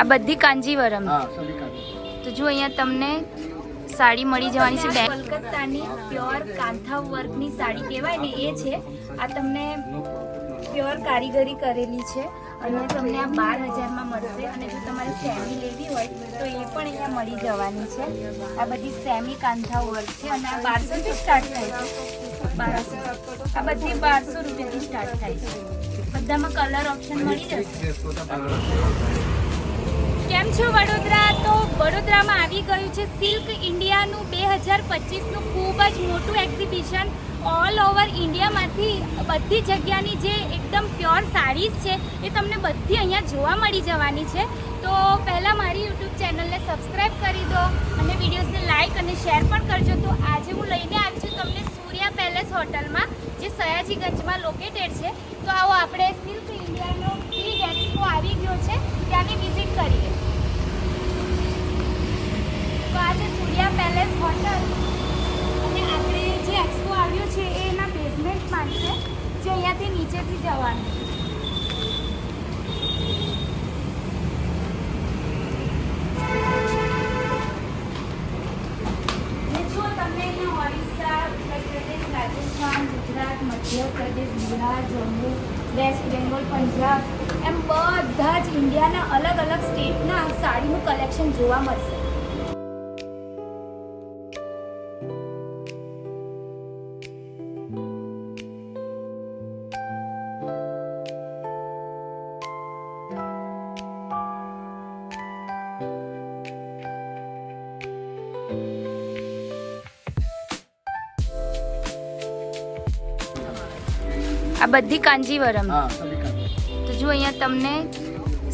આ બધી કાંજીવરમ તો જો અહીંયા તમને સાડી મળી જવાની છે બે કલકત્તાની પ્યોર કાંથા વર્કની સાડી કહેવાય ને એ છે આ તમને પ્યોર કારીગરી કરેલી છે અને તમને આ બાર હજારમાં મળશે અને જો તમારે સેમી લેવી હોય તો એ પણ અહીંયા મળી જવાની છે આ બધી સેમી કાંથા વર્ક છે અને આ બારસોથી સ્ટાર્ટ થાય છે બારસો આ બધી બારસો રૂપિયાથી સ્ટાર્ટ થાય છે બધામાં કલર ઓપ્શન મળી જશે કેમ છો વડોદરા તો વડોદરામાં આવી ગયું છે સિલ્ક ઇન્ડિયાનું બે હજાર પચીસનું ખૂબ જ મોટું એક્ઝિબિશન ઓલ ઓવર ઇન્ડિયામાંથી બધી જગ્યાની જે એકદમ પ્યોર સાડીઝ છે એ તમને બધી અહીંયા જોવા મળી જવાની છે તો પહેલાં મારી યુટ્યુબ ચેનલને સબસ્ક્રાઈબ કરી દો અને વિડીયોઝને લાઇક અને શેર પણ કરજો તો આજે હું લઈને આવી છું તમને સૂર્યા પેલેસ હોટલમાં જે સયાજીગંજમાં લોકેટેડ છે તો આવો આપણે સિલ્ક ઇન્ડિયાનો ફ્રી સ્થાન છે જે અહીંયાથી નીચેથી જવાનું રાજસ્થાન ગુજરાત મધ્યપ્રદેશ બિહાર જમ્મુ વેસ્ટ બેંગોલ પંજાબ એમ બધા જ ઇન્ડિયાના અલગ અલગ સ્ટેટના સાડીનું કલેક્શન જોવા મળશે આ બધી કાંજીવરમ તો જો અહીંયા તમને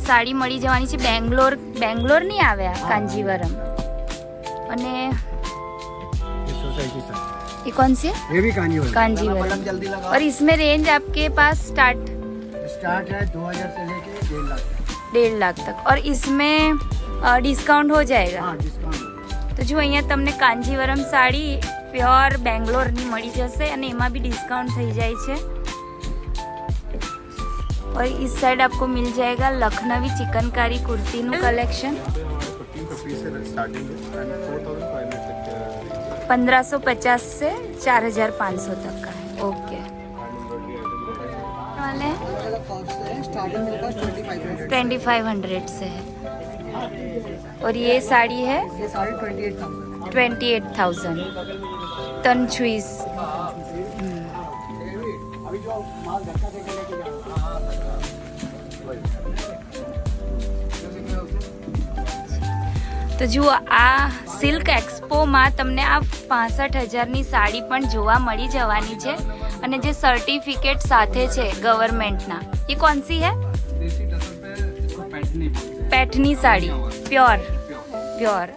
સાડી મળી જવાની છે બેંગ્લોર બેંગ્લોર નહીં આવે આ કાંજીવરમ અને ये कौन सी ये भी कांजीवरम कांजीवरम जल्दी लगाओ और इसमें रेंज आपके पास स्टार्ट स्टार्ट है दो से लेके डेढ़ लाख डेढ़ लाख तक और इसमें ડિસ્કાઉન્ટ હો જાયગા તો જો અહીંયા તમને કાંજીવરમ સાડી પ્યોર બેંગ્લોરની મળી જશે અને એમાં બી ડિસ્કાઉન્ટ થઈ જાય છે और इस साइड आपको मिल जाएगा लखनवी चिकनकारी कुर्ती कलेक्शन पंद्रह सौ पचास से चार हजार पाँच सौ तक का है ओके वाले ट्वेंटी फाइव हंड्रेड से है और ये साड़ी है ट्वेंटी एट थाउजेंड तन छुईस तो जो आ सिल्क एक्सपो मा तुमने आ 65000 ની સાડી પણ જોવા મળી જવાની છે અને જે સર્ટિફિકેટ સાથે છે ગવર્નમેન્ટના એ કонસી હે દસી ડસલ પર પેટની પેટની સાડી પ્યોર પ્યોર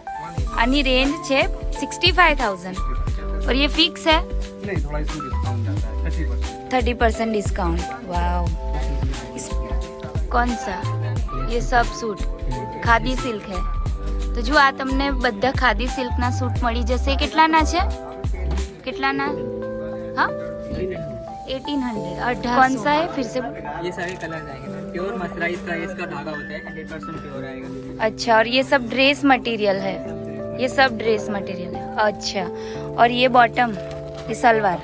આની રેન્જ છે 65000 ઓર યે ફિક્સ હે નહીં થોડા ઇસમે ડાટા 30% ડિસ્કાઉન્ટ વાઉં કонસા યે સબ સૂટ ખાબી સિલ્ક હે તો જો આ તમને બધા ખાદી સિલ્કના સૂટ મળી જશે કેટલાના છે કેટલાના હા एटीन हंड्रेड अठारह कौन सा है फिर से ये सारे कलर आएंगे प्योर मसराइज का इसका धागा होता है हंड्रेड परसेंट प्योर आएगा अच्छा और ये सब ड्रेस मटेरियल है ये सब ड्रेस मटेरियल है अच्छा और ये बॉटम ये सलवार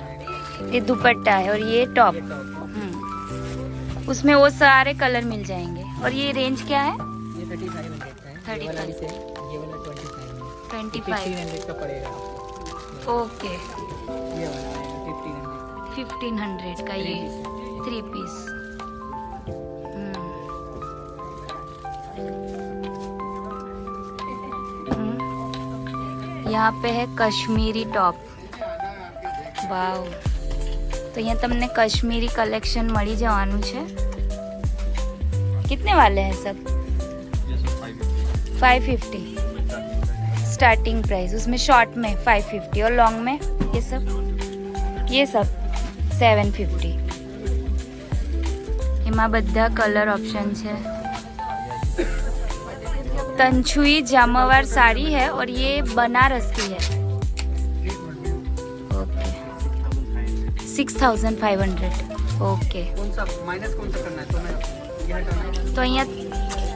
ये दुपट्टा है और ये टॉप हम्म। उसमें वो सारे कलर मिल जाएंगे और ये रेंज क्या है ओके फिफ्टीन हंड्रेड का ये थ्री हम्म। पीस यहाँ पे है कश्मीरी टॉप वाव तो यहाँ तमने कश्मीरी कलेक्शन मड़ी जवानू છે कितने वाले हैं सब फाइव फिफ्टी स्टार्टिंग प्राइस उसमें शॉर्ट में फाइव फिफ्टी और लॉन्ग में ये सब ये सब सेवन फिफ्टी એમાં બધા કલર ઓપ્શન છે તનછुई जामावार साड़ी है और ये बनारस की है okay six thousand five hundred okay तो यहाँ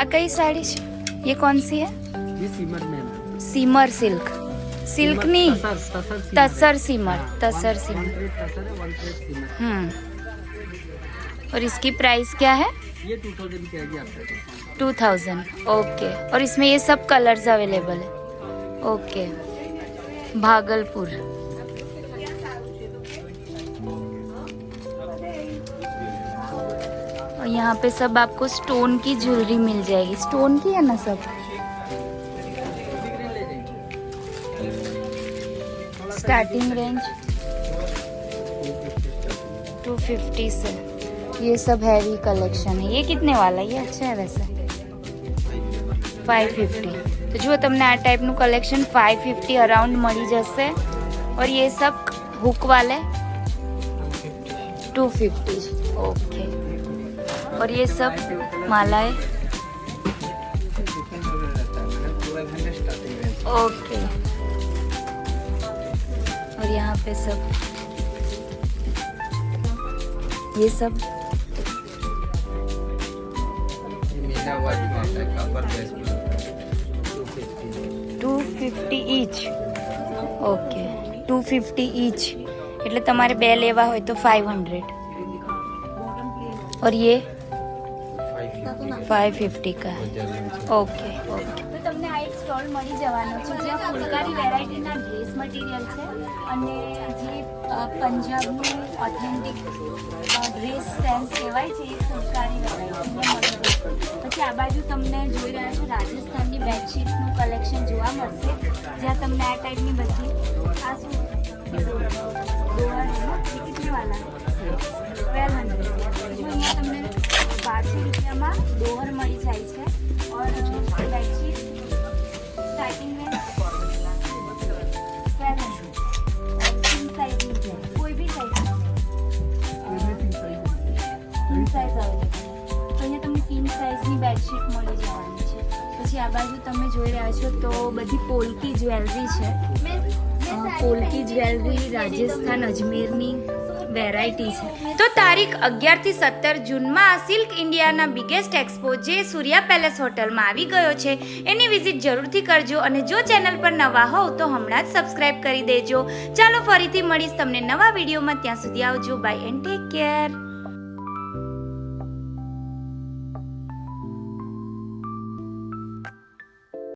आ કઈ साड़ी ये कौन सी है ये सीमर में सीमर सिल्क सिल्क नी तसर सीमर तसर सीमर हाँ, हम्म और इसकी प्राइस क्या है ये two thousand two thousand okay और इसमें ये सब कलर्स अवेलेबल है ओके भागलपुर यहाँ पे सब आपको स्टोन की ज्वेलरी मिल जाएगी स्टोन की है ना सब स्टार्टिंग रेंज 250 से ये सब हैवी कलेक्शन है ये कितने वाला ये अच्छा है वैसे 550 તો જુઓ તમને આ ટાઈપનું કલેક્શન ફાઇવ ફિફ્ટી અરાઉન્ડ મળી જશે ઓર યે સબ હુકવાલે ટુ ફિફ્ટી ओके और ये सब मालाएं ओके और यहाँ पे सब ये सब two fifty each okay two fifty each एट्ले बे लेवा हो तो फाइव हंड्रेड और ये ફાઈવ ફિફ્ટી કા ઓકે ઓકે તો તમને આ એક સ્ટોલ મળી જવાનો છે જ્યાં ફુલકારી વેરાયટીના ડ્રેસ મટીરિયલ છે અને જે પંજાબનું ઓથેન્ટિક ડ્રેસ સેન્સ કહેવાય છે એ ફુલકારી વેરાયટીને પછી આ બાજુ તમને જોઈ રહ્યા છો રાજસ્થાનની બેડશીટનું કલેક્શન જોવા મળશે જ્યાં તમને આ ટાઈપની બધી આ કેટલી વાલા ટ્વેલ્વ હંડ્રેડ અહીંયા તમને બારસો રૂપિયામાં ડોહર મળી જાય છે ઓર bedsheet starting range twelve hundred સાઇઝની છે કોઈ બી સાઈઝ પિન સાઇઝ આવે તો અહીંયા તમને પિન સાઇઝની બેડશીટ મળી જવાની છે પછી આ બાજુ તમે જોઈ રહ્યા છો તો બધી પોલકી જ્વેલરી છે પોલકી જ્વેલરી રાજસ્થાન અજમેરની વેરાયટી છે તો તારીખ અગિયારથી સત્તર જૂનમાં સિલ્ક ઇન્ડિયાના બિગેસ્ટ એક્સપો જે સૂર્યા પેલેસ હોટલમાં આવી ગયો છે એની વિઝિટ જરૂરથી કરજો અને જો ચેનલ પર નવા હોવ તો હમણાં જ સબસ્ક્રાઈબ કરી દેજો ચાલો ફરીથી મળીશ તમને નવા વિડીયોમાં ત્યાં સુધી આવજો બાય એન્ડ ટેક કેર